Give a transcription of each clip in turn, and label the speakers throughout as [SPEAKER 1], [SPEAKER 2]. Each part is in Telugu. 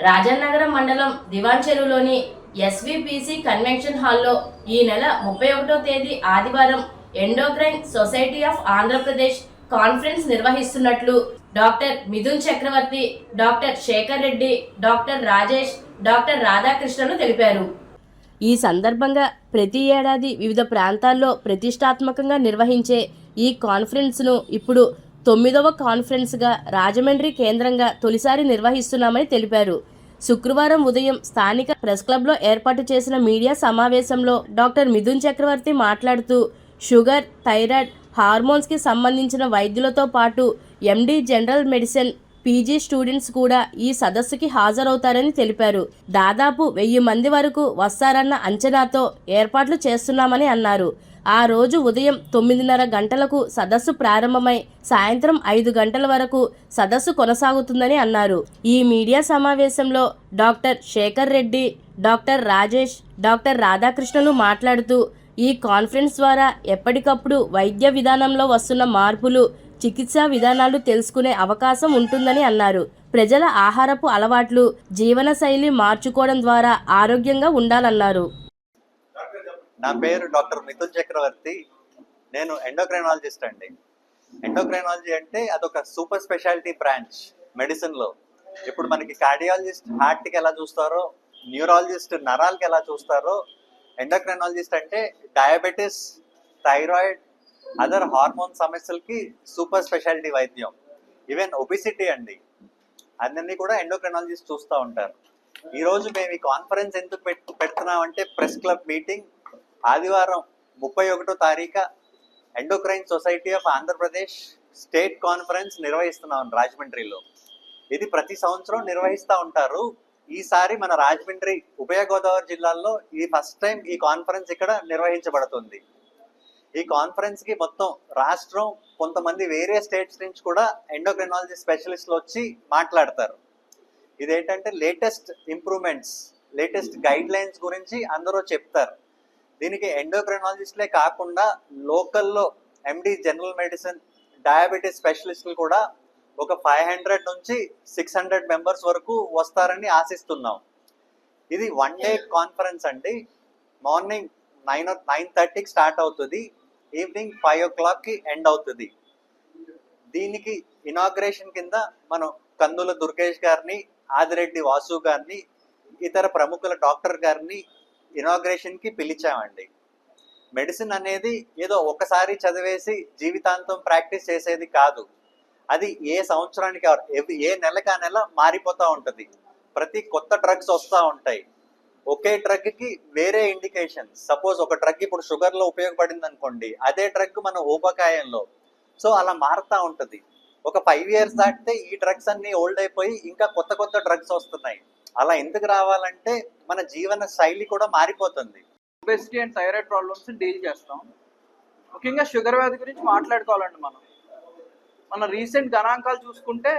[SPEAKER 1] రాజానగరం మండలం దివాన్ చెరువులోని ఎస్విపిసి కన్వెన్షన్ హాల్లో ఈ నెల ముప్పై ఒకటో తేదీ ఆదివారం endocrine society of Andhra Pradesh conference నిర్వహిస్తున్నట్లు doctor Mithun Chakravarthy doctor Shekhar Reddy doctor Rajesh doctor రాధాకృష్ణను తెలిపారు. ఈ సందర్భంగా ప్రతి ఏడాది వివిధ ప్రాంతాల్లో ప్రతిష్టాత్మకంగా నిర్వహించే ఈ కాన్ఫరెన్స్ను ఇప్పుడు తొమ్మిదవ కాన్ఫరెన్స్గా రాజమండ్రి కేంద్రంగా తొలిసారి నిర్వహిస్తున్నామని తెలిపారు. శుక్రవారం ఉదయం స్థానిక ప్రెస్ క్లబ్లో ఏర్పాటు చేసిన మీడియా సమావేశంలో డాక్టర్ మిథున్ చక్రవర్తి మాట్లాడుతూ షుగర్ థైరాయిడ్ హార్మోన్స్కి సంబంధించిన వైద్యులతో పాటు MD general medicine PG students కూడా ఈ సదస్సుకి హాజరవుతారని తెలిపారు. దాదాపు వెయ్యి మంది వరకు వస్తారన్న అంచనాతో ఏర్పాట్లు చేస్తున్నామని అన్నారు. ఆ రోజు ఉదయం తొమ్మిదిన్నర గంటలకు సదస్సు ప్రారంభమై సాయంత్రం ఐదు గంటల వరకు సదస్సు కొనసాగుతుందని అన్నారు. ఈ మీడియా సమావేశంలో doctor Shekhar Reddy doctor Rajesh doctor రాధాకృష్ణలు మాట్లాడుతూ ఈ కాన్ఫరెన్స్ ద్వారా ఎప్పటికప్పుడు వైద్య విధానంలో వస్తున్న మార్పులు చికిత్సా విధానాలు తెలుసుకునే అవకాశం ఉంటుందని అన్నారు. ప్రజల ఆహారపు అలవాట్లు జీవనశైలి మార్చుకోవడం ద్వారా ఆరోగ్యంగా ఉండాలన్నారు.
[SPEAKER 2] నా పేరు డాక్టర్ మిథున్ చక్రవర్తి. నేను ఎండోక్రైనాలజిస్ట్ అండి. ఎండోక్రైనాలజీ అంటే అదొక సూపర్ స్పెషాలిటీ బ్రాంచ్ మెడిసిన్లో ఇప్పుడు మనకి కార్డియాలజిస్ట్ హార్ట్కి ఎలా చూస్తారో న్యూరాలజిస్ట్ నరాలకి ఎలా చూస్తారో ఎండోక్రైనాలజిస్ట్ అంటే డయాబెటిస్ థైరాయిడ్ అదర్ హార్మోన్ సమస్యలకి సూపర్ స్పెషాలిటీ వైద్యం. ఈవెన్ ఒబిసిటీ అండి. అన్నీ కూడా ఎండోక్రైనాలజిస్ట్ చూస్తూ ఉంటారు. ఈరోజు మేము ఈ కాన్ఫరెన్స్ ఎందుకు పెట్టు పెడుతున్నాం అంటే ప్రెస్ క్లబ్ మీటింగ్ ఆదివారం ముప్పై ఒకటో తారీఖు endocrine society of Andhra Pradesh state conference నిర్వహిస్తున్నాం రాజమండ్రిలో. ఇది ప్రతి సంవత్సరం నిర్వహిస్తూ ఉంటారు. ఈసారి మన రాజమండ్రి ఉభయ గోదావరి జిల్లాల్లో ఇది ఫస్ట్ టైం ఈ కాన్ఫరెన్స్ ఇక్కడ నిర్వహించబడుతుంది. ఈ కాన్ఫరెన్స్కి మొత్తం రాష్ట్రం కొంతమంది వేరే స్టేట్స్ నుంచి కూడా ఎండోక్రినాలజీ స్పెషలిస్ట్లు వచ్చి మాట్లాడతారు. ఇదేంటంటే latest improvements latest guidelines గురించి అందరూ చెప్తారు. దీనికి ఎండోక్రైనాలజిస్ట్లే కాకుండా లోకల్లో ఎండి జనరల్ మెడిసిన్ డయాబెటీస్ స్పెషలిస్టులు కూడా ఒక ఫైవ్ హండ్రెడ్ నుంచి సిక్స్ హండ్రెడ్ మెంబర్స్ వరకు వస్తారని ఆశిస్తున్నాం. ఇది వన్ డే కాన్ఫరెన్స్ అండి. మార్నింగ్ నైన్ నైన్ థర్టీకి స్టార్ట్ అవుతుంది. ఈవినింగ్ ఫైవ్ ఓ క్లాక్కి ఎండ్ అవుతుంది. దీనికి ఇనాగ్రేషన్ కింద మనం కందుల దుర్గేష్ గారిని ఆదిరెడ్డి వాసు గారిని ఇతర ప్రముఖుల డాక్టర్ గారిని ఇనాగ్రేషన్కి పిలిచామండి. మెడిసిన్ అనేది ఏదో ఒకసారి చదివేసి జీవితాంతం ప్రాక్టీస్ చేసేది కాదు. అది ఏ సంవత్సరానికి ఏ నెలకి ఆ నెల మారిపోతూ ఉంటుంది. ప్రతి కొత్త డ్రగ్స్ వస్తూ ఉంటాయి. ఒకే డ్రగ్కి వేరే ఇండికేషన్. సపోజ్ ఒక డ్రగ్ ఇప్పుడు షుగర్లో ఉపయోగపడింది అనుకోండి అదే డ్రగ్ మన ఊబకాయంలో. సో అలా మారుతూ ఉంటుంది. ఒక ఫైవ్ ఇయర్స్ దాటితే ఈ డ్రగ్స్ అన్నీ ఓల్డ్ అయిపోయి ఇంకా కొత్త కొత్త డ్రగ్స్ వస్తున్నాయి. అలా ఎందుకు రావాలంటే మన జీవన శైలి కూడా మారిపోతుంది.
[SPEAKER 3] Obesity and thyroid problems deal చేస్తాం. ముఖ్యంగా షుగర్ వ్యాధి గురించి మాట్లాడుకోవాలండి మనం. మన రీసెంట్ గణాంకాలు చూసుకుంటే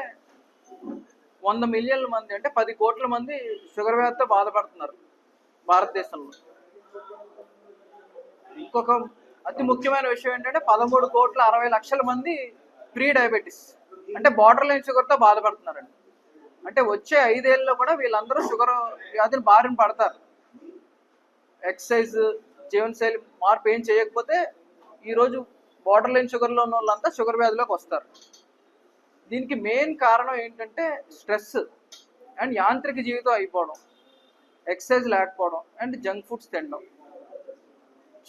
[SPEAKER 3] వంద మిలియన్ల మంది అంటే పది కోట్ల మంది షుగర్ వ్యాధితో బాధపడుతున్నారు భారతదేశంలో. ఇంకొక అతి ముఖ్యమైన విషయం ఏంటంటే పదమూడు కోట్ల అరవై లక్షల మంది ప్రీ డయాబెటీస్ అంటే బార్డర్ లైన్ షుగర్తో బాధపడుతున్నారండి. అంటే వచ్చే ఐదేళ్ళలో కూడా వీళ్ళందరూ షుగర్ వ్యాధిని బారిన పడతారు. ఎక్సర్సైజ్ జీవనశైలి మార్పు ఏం చేయకపోతే ఈరోజు బార్డర్ లైన్ షుగర్లో ఉన్న వాళ్ళంతా షుగర్ వ్యాధిలోకి వస్తారు. దీనికి మెయిన్ కారణం ఏంటంటే స్ట్రెస్ అండ్ యాంత్రిక జీవితం అయిపోవడం ఎక్సర్సైజ్ లేకపోవడం అండ్ జంక్ ఫుడ్స్ తినడం.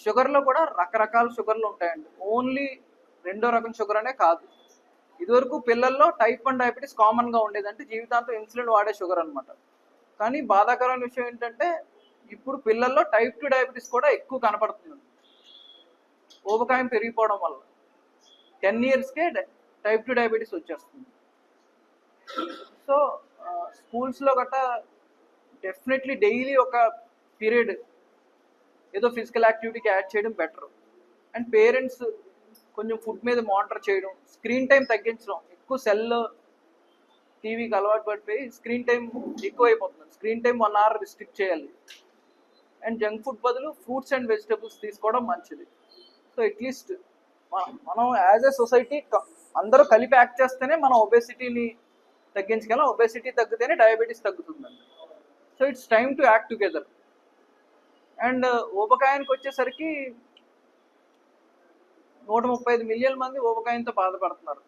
[SPEAKER 3] షుగర్లో కూడా రకరకాల షుగర్లు ఉంటాయండి. ఓన్లీ రెండో రకం షుగర్ అనే కాదు. ఇదివరకు పిల్లల్లో టైప్ వన్ డయాబెటీస్ కామన్గా ఉండేదంటే జీవితాంతం ఇన్సులిన్ వాడే షుగర్ అన్నమాట. కానీ బాధాకరమైన విషయం ఏంటంటే ఇప్పుడు పిల్లల్లో టైప్ టూ డయాబెటీస్ కూడా ఎక్కువ కనపడుతుంది. ఊబకాయం పెరిగిపోవడం వల్ల. టెన్ ఇయర్స్కే టైప్ టూ డయాబెటీస్ వచ్చేస్తుంది. సో స్కూల్స్లో గట్టా డెఫినెట్లీ డైలీ ఒక పీరియడ్ ఏదో ఫిజికల్ యాక్టివిటీకి యాడ్ చేయడం బెటర్ అండ్ పేరెంట్స్ కొంచెం ఫుడ్ మీద మానిటర్ చేయడం స్క్రీన్ టైం తగ్గించడం ఎక్కువ సెల్ టీవీకి అలవాటు పడిపోయి స్క్రీన్ టైం ఎక్కువ అయిపోతుంది screen time one hour restrict చేయాలి. అండ్ జంక్ ఫుడ్ బదులు ఫ్రూట్స్ అండ్ వెజిటబుల్స్ తీసుకోవడం మంచిది. సో అట్లీస్ట్ మనం యాజ్ ఎ సొసైటీ అందరూ కలిపి యాక్ట్ చేస్తేనే మనం ఒబేసిటీని తగ్గించగలం. ఒబేసిటీ తగ్గితేనే diabetes తగ్గుతుందండి. So it's time to act together and ఊబకాయానికి వచ్చేసరికి నూట ముప్పై ఐదు మిలియన్ మంది ఊబకాయంతో బాధపడుతున్నారు.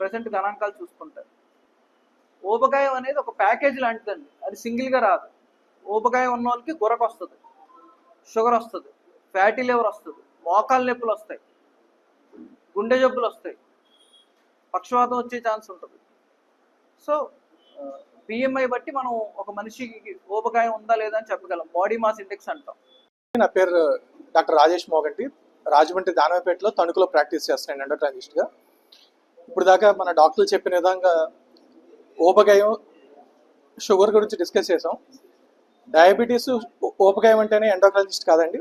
[SPEAKER 3] ప్రజెంట్ గణాంకాలు చూసుకుంటే. ఊబకాయం అనేది ఒక ప్యాకేజ్ లాంటిదండి. అది సింగిల్గా రాదు. ఊబకాయం ఉన్న వాళ్ళకి గురకు వస్తుంది. షుగర్ వస్తుంది. ఫ్యాటీ లివర్ వస్తుంది. మోకాలు నొప్పులు వస్తాయి. గుండె జబ్బులు వస్తాయి. పక్షవాతం వచ్చే ఛాన్స్ ఉంటుంది. సో బిఎంఐ బట్టి మనం ఒక మనిషికి ఊబకాయం ఉందా లేదా అని చెప్పగలం. బాడీ మాస్ ఇండెక్స్ అంటాం.
[SPEAKER 4] నా పేరు డాక్టర్ రాజేష్ మోగంటి. రాజమండ్రి దానవపేటలో తణుకులో ప్రాక్టీస్ చేస్తున్నాను ఎండోక్రాలజిస్ట్గా ఇప్పుడు దాకా మన డాక్టర్లు చెప్పిన విధంగా ఊబకాయం షుగర్ గురించి డిస్కస్ చేసాం. డయాబెటీస్ ఊబకాయం అంటేనే ఎండోక్రాలజిస్ట్ కాదండి.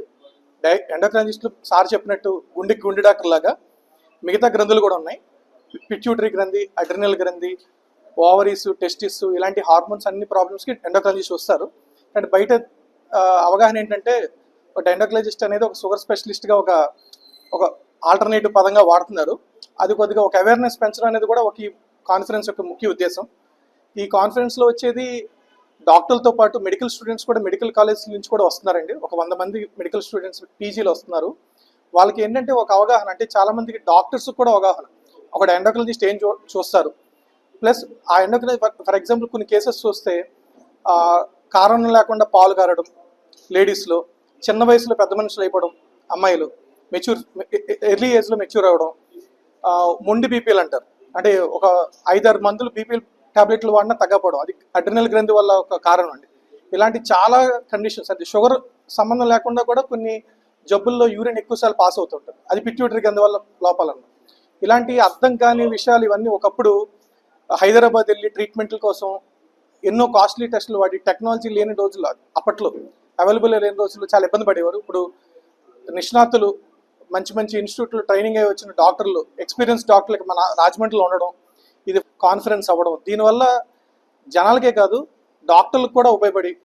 [SPEAKER 4] డై ఎండోక్రాలజిస్టులు సార్ చెప్పినట్టు గుండెకి గుండె డాక్టర్ లాగా మిగతా గ్రంథులు కూడా ఉన్నాయి. పిట్యూటరీ గ్రంథి అడ్రినల్ గ్రంథి ఓవరీస్ టెస్టిస్ ఇలాంటి హార్మోన్స్ అన్ని ప్రాబ్లమ్స్కి ఎండోక్రాలజిస్ట్ వస్తారు. అండ్ బయట అవగాహన ఏంటంటే ఒక డైండోకలజిస్ట్ అనేది ఒక షుగర్ స్పెషలిస్ట్గా ఒక ఒక ఆల్టర్నేటివ్ పదంగా వాడుతున్నారు. అది కొద్దిగా ఒక అవేర్నెస్ పెంచడం అనేది కూడా ఒక ఈ కాన్ఫరెన్స్ యొక్క ముఖ్య ఉద్దేశం. ఈ కాన్ఫరెన్స్లో వచ్చేది డాక్టర్లతో పాటు మెడికల్ స్టూడెంట్స్ కూడా మెడికల్ కాలేజ్ నుంచి కూడా వస్తున్నారండి. ఒక వంద మంది మెడికల్ స్టూడెంట్స్ పీజీలో వస్తున్నారు. వాళ్ళకి ఏంటంటే ఒక అవగాహన అంటే చాలామందికి డాక్టర్స్ కూడా అవగాహన. ఒక ఎండోక్రాలజిస్ట్ ఏం చూ చూస్తారు. ప్లస్ ఆ ఎండోక్రాలజీ ఫర్ ఎగ్జాంపుల్ కొన్ని కేసెస్ చూస్తే కారణం లేకుండా పాలు కారడం లేడీస్లో చిన్న వయసులో పెద్ద మనుషులు అయిపోవడం అమ్మాయిలు మెచ్యూర్ ఎర్లీ ఏజ్లో మెచ్యూర్ అవ్వడం మొండి బీపీలు అంటారు. అంటే ఒక ఐదారు మందులు బీపీ టాబ్లెట్లు వాడినా తగ్గపోవడం అది అడ్రినల్ గ్రంథి వల్ల ఒక కారణం అండి. ఇలాంటి చాలా కండిషన్స్ అంటే షుగర్ సంబంధం లేకుండా కూడా కొన్ని జబ్బుల్లో యూరిన్ ఎక్కువసార్లు పాస్ అవుతుంటుంది అది పిట్యూటరీ గ్రంథి వల్ల లోపాలన్న ఇలాంటి అర్థం కాని విషయాలు ఇవన్నీ ఒకప్పుడు హైదరాబాద్ వెళ్ళి ట్రీట్మెంట్ల కోసం ఎన్నో కాస్ట్లీ టెస్టులు వాడి టెక్నాలజీ లేని రోజులు అప్పట్లో అవైలబుల్ లేని రోజుల్లో చాలా ఇబ్బంది పడేవారు. ఇప్పుడు నిష్ణాతులు మంచి మంచి ఇన్స్టిట్యూట్లో ట్రైనింగ్ అయ్యి వచ్చిన డాక్టర్లు ఎక్స్పీరియన్స్ డాక్టర్లకు మన రాజమండ్రిలో ఉండడం ఇది కాన్ఫరెన్స్ అవ్వడం. దీనివల్ల జనాలకే కాదు డాక్టర్లకు కూడా ఉపయోగపడి